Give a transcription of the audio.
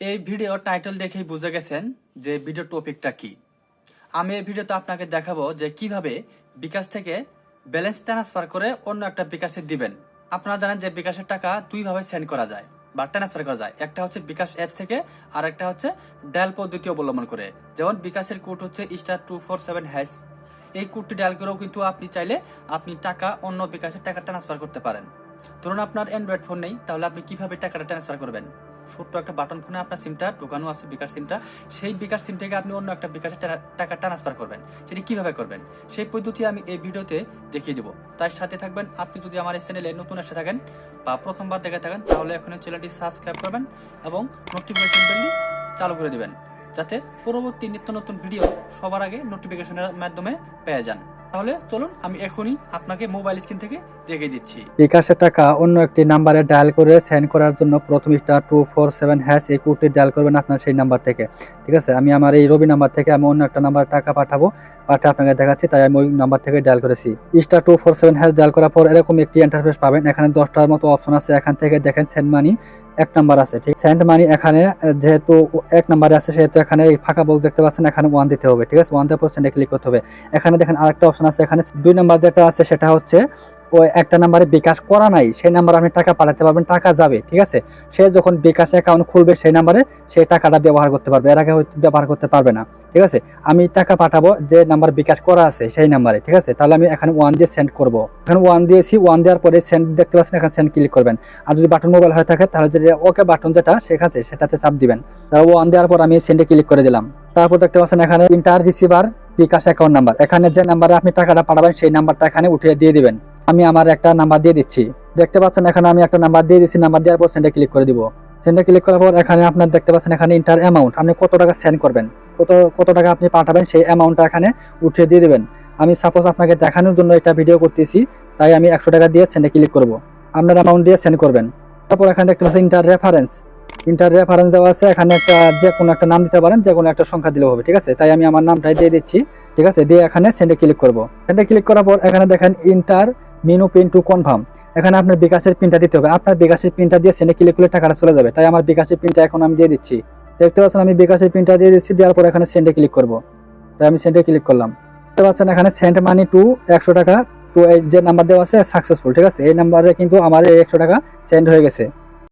এই video title দেখেই বুঝে গেছেন যে ভিডিও টপিকটা কি। আমি এই ভিডিওতে আপনাকে দেখাবো যে কীভাবে বিকাশ থেকে ব্যালেন্স ট্রান্সফার করে অন্য একটা বিকাশে দিবেন। আপনারা জানেন যে বিকাশের টাকা দুইভাবে সেন্ড করা যায় বা ট্রান্সফার করা যায়। একটা হচ্ছে বিকাশ অ্যাপ থেকে আর একটা হচ্ছে ডায়াল পদ্ধতি অবলম্বন করে। যেমন বিকাশের কোড হচ্ছে star two four seven hash এই কোডটি ডায়াল করেও কিন্তু আপনি চাইলে আপনি টাকা অন্য বিকাশের টাকা ট্রান্সফার করতে পারেন। ধরুন আপনার অ্যান্ড্রয়েড ফোন নেই, তাহলে আপনি কীভাবে টাকাটা ট্রান্সফার করবেন? ছোট্ট একটা বাটন ফোনে আপনার সিমটা ঢোকানো আছে বিকাশ সিমটা সেই বিকাশ সিম থেকে আপনি অন্য একটা বিকাশে টাকা- ট্রান্সফার করবেন। সেটি কীভাবে করবেন? সেই পদ্ধতি আমি এই ভিডিওতে দেখিয়ে দেবো। তার সাথে থাকবেন। আপনি যদি আমার এই চ্যানেলে নতুন এসে থাকেন বা প্রথমবার দেখে থাকেন, তাহলে এখন চ্যানেলটি সাবস্ক্রাইব করবেন এবং নোটিফিকেশন বেলটি চালু করে দেবেন, যাতে পরবর্তী নিত্য নতুন ভিডিও সবার আগে নোটিফিকেশনের মাধ্যমে পেয়ে যান। তাহলে চলুন আমি এখনই আপনাকে মোবাইল স্ক্রিন থেকে দেখিয়ে দিচ্ছি। বিকাশের টাকা, অন্য একটি নাম্বারে ডায়াল করে সেন্ড করার জন্য প্রথম star two four seven hash এই কোডটি ডায়াল করবেন আপনার সেই নাম্বার থেকে। ঠিক আছে? আমি আমার এই রবি নাম্বার থেকে আমি অন্য একটা নাম্বার টাকা পাঠাবো, পাঠিয়ে আপনাকে দেখাচ্ছি, তাই আমি ওই নাম্বার থেকে ডায়াল করেছি। Star two four seven hash dial করার পর এরকম একটি ইন্টারফেস পাবেন, এখানে দশটার মতো অপশন আছে, এখান থেকে দেখেন সেন্ড মানি এক নাম্বার আছে, ঠিক? সেন্ড মানি এখানে যেহেতু এক নাম্বারে আছে, সেহেতু এখানে এই ফাঁকা বল দেখতে পাচ্ছেন, এখানে ওয়ান দিতে হবে, ঠিক আছে? ওয়ান দিয়ে পার্সেন্টে ক্লিক করতে হবে। এখানে দেখেন আরেকটা অপশন আছে, এখানে দুই নাম্বার যেটা আছে, সেটা হচ্ছে একটা নাম্বারে বিকাশ করা নাই, সেই নাম্বারে আপনি টাকা পাঠাতে পারবেন, টাকা যাবে, ঠিক আছে? সে যখন বিকাশ অ্যাকাউন্ট খুলবে সেই নাম্বারে সেই টাকাটা ব্যবহার করতে পারবে, এর আগে হয়তো ব্যবহার করতে পারবে না, ঠিক আছে? আমি টাকা পাঠাবো, যে নাম্বার বিকাশ করা আছে সেই নাম্বারে ঠিক আছে? তাহলে আমি এখানে ওয়ান দিয়ে সেন্ড করব। এখানে ওয়ান দিয়েছি ওয়ান দেওয়ার পরে সেন্ড দেখতে পাচ্ছেন, এখানে সেন্ড ক্লিক করবেন। আর যদি বাটন মোবাইল হয়ে থাকে, তাহলে যে ওকে বাটন যেটা, সেখানে, সেটাতে চাপ দিবেন। তাহলে ওয়ান দেওয়ার পর আমি সেন্ডে ক্লিক করে দিলাম। তারপর দেখতে পাচ্ছেন, এখানে enter receiver bKash account number এখানে যে নাম্বারে আপনি টাকাটা পাঠাবেন, সেই নাম্বারটা এখানে উঠিয়ে দিয়ে দিবেন। আমি আমার একটা নাম্বার দিয়ে দিচ্ছি। দেখতে পাচ্ছেন, এখানে আমি একটা নাম্বার দিয়ে দিচ্ছি। নাম্বার দেওয়ার পর সেন্ডে ক্লিক করে দিব। সেন্ডে ক্লিক করার পর এখানে আপনার দেখতে পাচ্ছেন, এখানে ইন্টার অ্যামাউন্ট আপনি কত টাকা সেন্ড করবেন? কত কত টাকা আপনি পাঠাবেন, সেই অ্যামাউন্টটা এখানে উঠিয়ে দিয়ে দেবেন। আমি সাপোজ আপনাকে দেখানোর জন্য একটা ভিডিও করতেছি, তাই আমি একশো টাকা দিয়ে সেন্ডে ক্লিক করব। আপনার অ্যামাউন্ট দিয়ে সেন্ড করবেন। তারপর এখানে দেখতে পাচ্ছেন ইন্টার রেফারেন্স ইন্টার রেফারেন্স দেওয়া আছে, এখানে একটা যে কোনো একটা নাম দিতে পারেন, যে কোনো একটা সংখ্যা দিলে হবে, ঠিক আছে? তাই আমি আমার নামটাই দিয়ে দিচ্ছি, ঠিক আছে? দিয়ে এখানে সেন্ডে ক্লিক করব। সেন্ডে ক্লিক করার পর এখানে দেখেন enter menu PIN to confirm এখানে আপনার বিকাশের পিনটা দিতে হবে। আপনার বিকাশের পিনটা দিয়ে সেন্ডে ক্লিক করলে টাকাটা চলে যাবে। তাই আমার বিকাশের পিনটা এখন আমি দিয়ে দিচ্ছি। দেখতে পাচ্ছেন আমি বিকাশের পিনটা দিয়ে দিচ্ছি, দেওয়ার পর এখানে সেন্ডে ক্লিক করব। তাই আমি সেন্ডে ক্লিক করলাম। দেখতে পাচ্ছেন এখানে সেন্ড মানি টু একশো টাকা টু যে নাম্বার দেওয়া আছে সাকসেসফুল ঠিক আছে? এই নাম্বারে কিন্তু আমার এই একশো টাকা সেন্ড হয়ে গেছে।